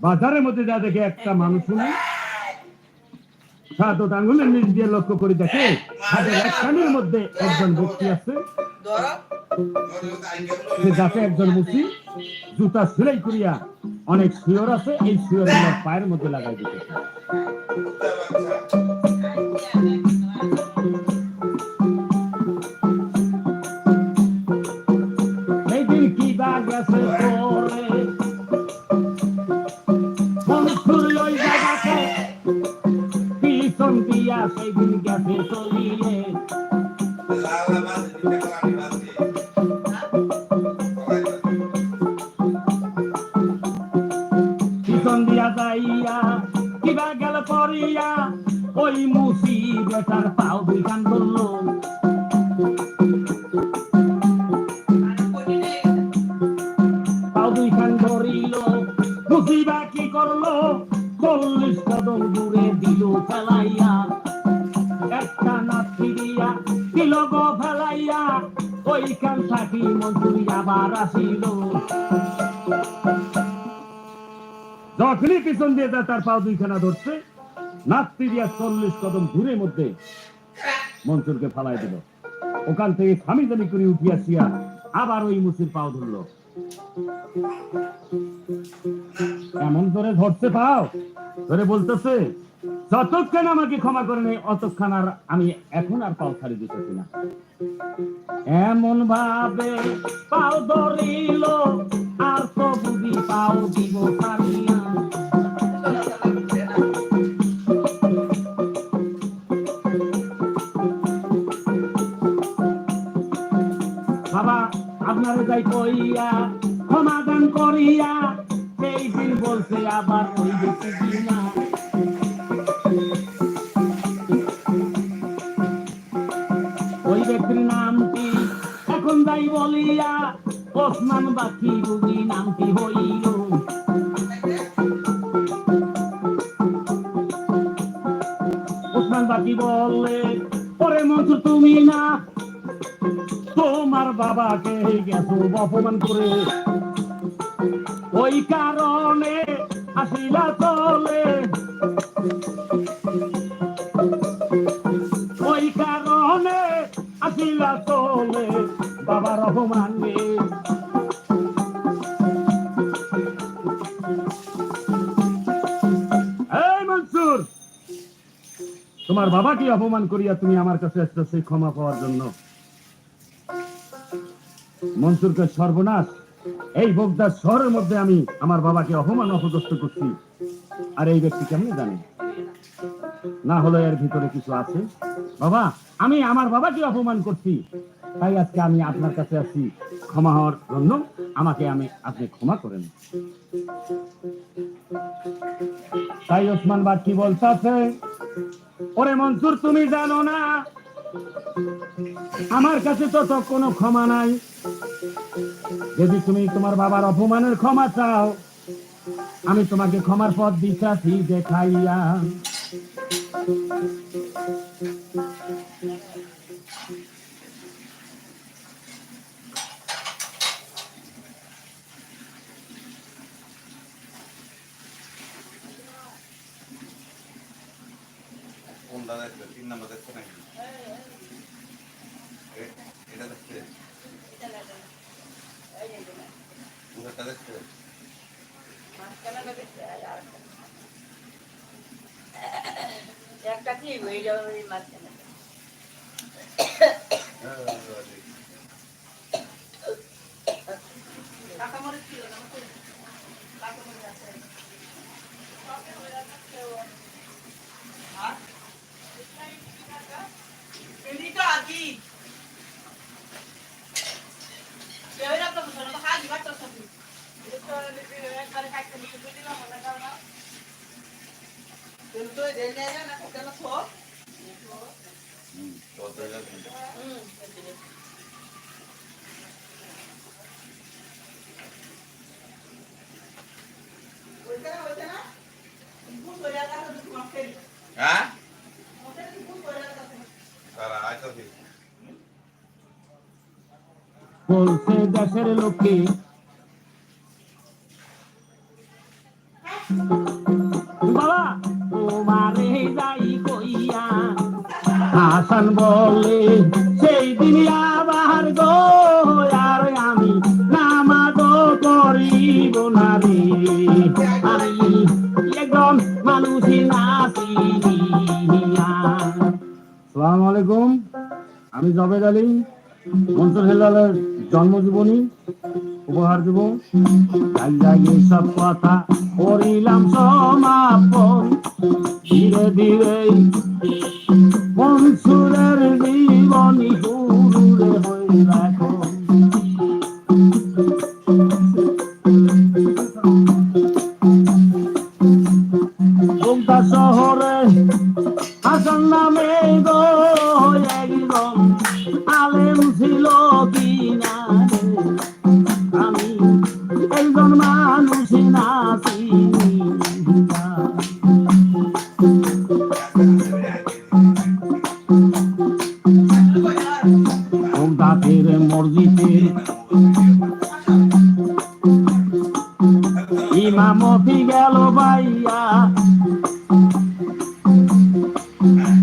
বাজারের মধ্যে যা দেখে একটা মানুষ নেই সাত আঙ্গুলের নিচ দিয়ে লক্ষ্য করে দেখে হাতের একখানের মধ্যে একজন ব্যক্তি আছে। যাতে একজন মুসি জুতা সিলাই করিয়া অনেক শিওর আছে, এই শিওর আমার পায়ের মধ্যে লাগাই দিতে। বেটার পাও পাও মুসিবা কি করল? দূরে দিল ফেলাইয়া, একটা দিল গো ফেলাইয়া, ওইখান থাকি মন্ত্রী আবার আসিল। যখনই পিছন দিয়ে তার পাও দুইখানা ধরছে। নাত্তি দিয়া চল্লিশ কদম দূরের মধ্যে মনসুরকে ফালাই দিল। ওখান থেকে খামিদানি করে উঠিয়াছিয়া আবার ওই মুসির পাও ধরলো। এমন ধরে ধরছে পাও? ধরে বলতেছে, যতক্ষণ আমাকে ক্ষমা করে নেই, অতক্ষণ আর আমি এখন আর পাও ছাড়ি দিতেছি না। এমন ভাবে পাও ধরিল, আর তো বুঝি পাও দিব ছাড়িয়া যাই কইয়া সমাধান করিয়া সেই দিন বলছে আবার ওই ওই ব্যক্তির নামটি এখন বলিয়া, ওসমান বাকি বুঝি নামটি হইল। ওসমান বাকি বললে পরে মন্ত্র তুমি না বাবাকে গেছো অপমান করে। ওই কারণে আসিলা চলে। ওই কারণে আসিলা চলে বাবার অপমানে তোমার বাবাকে অপমান করিয়া তুমি আমার কাছে আসতেছে ক্ষমা পাওয়ার জন্য। মনসুরকে সর্বনাশ। এই বোগদার শহরের মধ্যে আমি আমার বাবাকে অপমান অপদস্থ করছি। আর এই ব্যক্তি কেমনে জানে? না হলে এর ভিতরে কিছু আছে? বাবা, আমি আমার বাবাকে অপমান করছি। তাই আজকে আমি আপনার কাছে আসছি ক্ষমা হওয়ার জন্য আমাকে আমি আপনি ক্ষমা করেন। তাই ওসমান বাদ কি বলতেছে? ওরে মনসুর, তুমি জানো না? আমার কাছে তো তো কোনো ক্ষমা নাই। যদি তুমি তোমার বাবার অপমানের ক্ষমা চাও, আমি তোমাকে ক্ষমার পথ দিচ্ছি, দেখাইয়া। একটা কি হয়ে যাবে ওই মাঝখানে? কাঁচামরিচ ছিল না কাঁচামরিচ আছে আর? এমনি তো আছি এবার তো বুঝো না তো হাজি বাচ্চা সবই এটা একবারে কাটতে নিতে দিলাম না কারণ কিন্তু দেন না না কেন সব হুম চলতে যাচ্ছে হুম ওইখানে ওইখানে ভূত হয়ে যাবে দুটো মাসে হ্যাঁ ওটা কি ভূত হয়ে যাবে তারা আইতাছি বলছে দেশের লোকে হাসান বলে, সেই দিন আবার গো, আর আমি নামাজ করিব না আমি একজন মানুষই সালাম আলাইকুম। আমি জবেদ আলী। মনসুর হেলালের জন্মজীবনী, উপহার দেব। যাই সব কথা করিলাম সমাপন। ধীরে ধীরে মনসুরের জীবনী গুরুরে হইল এখন। শহরে হাসান নামে গোমটাতের মসজিদের ইমামতি গেল বাইয়া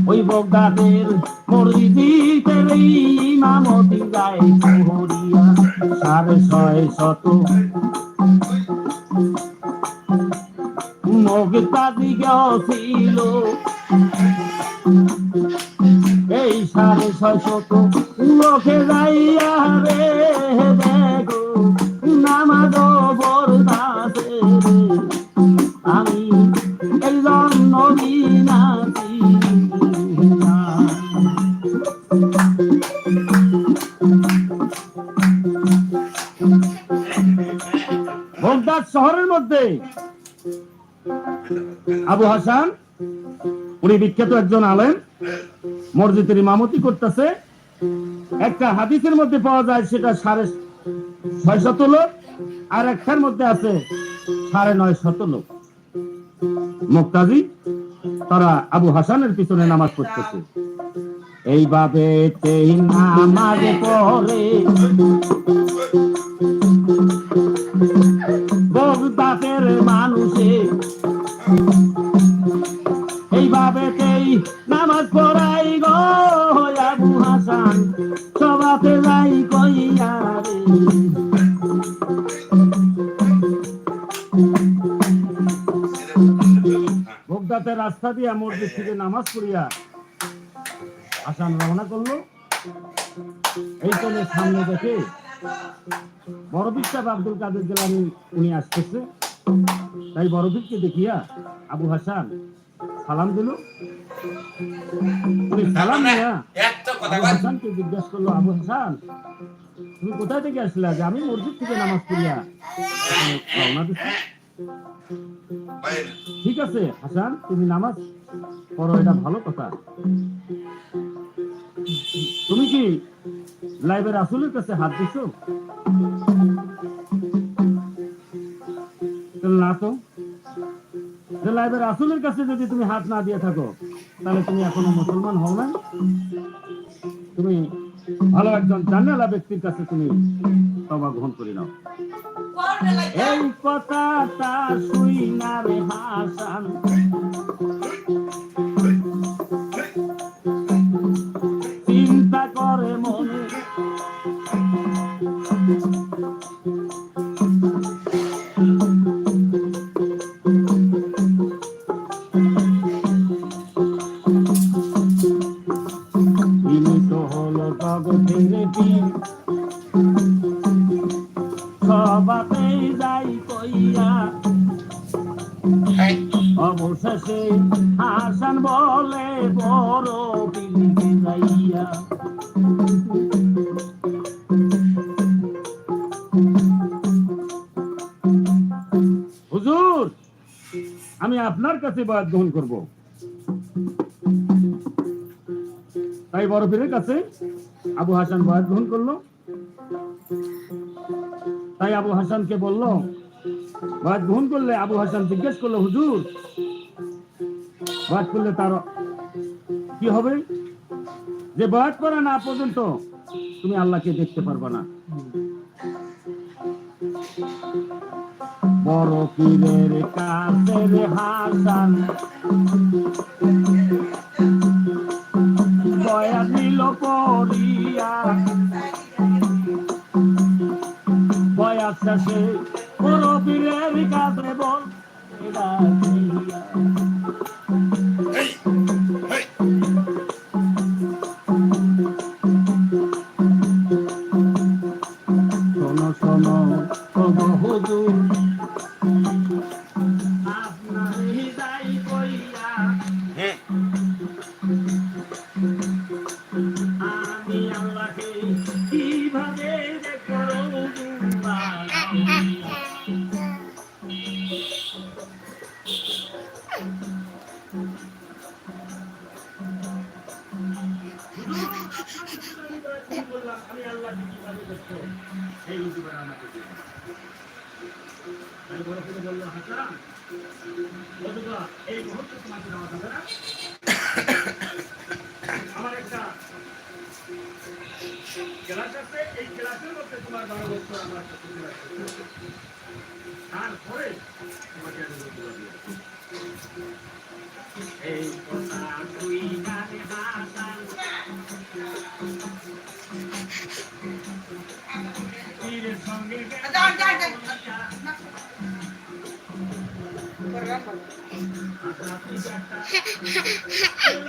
ওই বগদাদের মসজিদের ইমামতি গায়ে কুহরিয়া, সাড়ে ছয় শত। মগদাদি ছিল। এই সাড়ে ছয় শত লোকে যাইয়া রে, দেখো, নামাজ বরদাসে আমি একজন নবী নাচি বগদাদ শহরের মধ্যে। আবু হাসান, উনি বিখ্যাত একজন আলেম। মসজিদের ইমামতি করতেছে। একটা হাদিসের মধ্যে পাওয়া যায় সেটা সাড়ে ছয় শত লোক, আর একটার মধ্যে আছে সাড়ে নয় শত লোক। মুক্তাজি, তারা আবু হাসানের পিছনে নামাজ পড়তেছে। এইভাবে নামাজ পড়ে। যাই কইয়া রে। রাস্তা দিয়া মসজিদ থেকে নামাজ পড়িয়া হাসান রওনা করল। এই চলে সামনে দেখে বড় সাহেব আব্দুল কাদের জেলানি উনি আসতেছে। তাই বড়বীরকে দেখিয়া আবু হাসান সালাম দিল। উনি সালাম দিয়া একটা কথা হাসানকে জিজ্ঞেস করল আবু হাসান তুমি কোথায় থেকে আসলে? যে আমি মসজিদ থেকে নামাজ পড়িয়া রওনা দিচ্ছি ঠিক আছে হাসান তুমি নামাজ পড়ো এটা ভালো কথা। তুমি কি লাইভের আসলের কাছে হাত দিছো? না তো যে লাইভের আসলের কাছে যদি তুমি হাত না দিয়ে থাকো। তাহলে তুমি এখনও মুসলমান হও না তুমি ভালো একজন জানালা ব্যক্তির কাছে তুমি তবা গ্রহণ করে নাও। করবে কথা এই কথাটা শুই না রে হাসান। আমি আপনার কাছে বাদ গ্রহণ করব। তাই বড় কাছে আবু হাসান বাদ গ্রহণ করল। তাই আবু হাসানকে বলল বাদ গ্রহণ করলে আবু হাসান জিজ্ঞেস করল, হুজুর বাদ করলে তার কি হবে? যে বাদ করা না পর্যন্ত তুমি আল্লাহকে দেখতে পারবে না। বড় পীরের কাছের হাসান। দয়া দিল পড়িয়া বয়াস শেষে বড় পীরের কাছে বল। আমি আল্লাহকে কীভাবে দেখব সেই হুজুরের আমাকে এই মুহূর্তে তোমাকে আমার একটা ক্লাস এই ক্লাসের তোমার বারো বছর আমার। তারপরে 哈哈哈。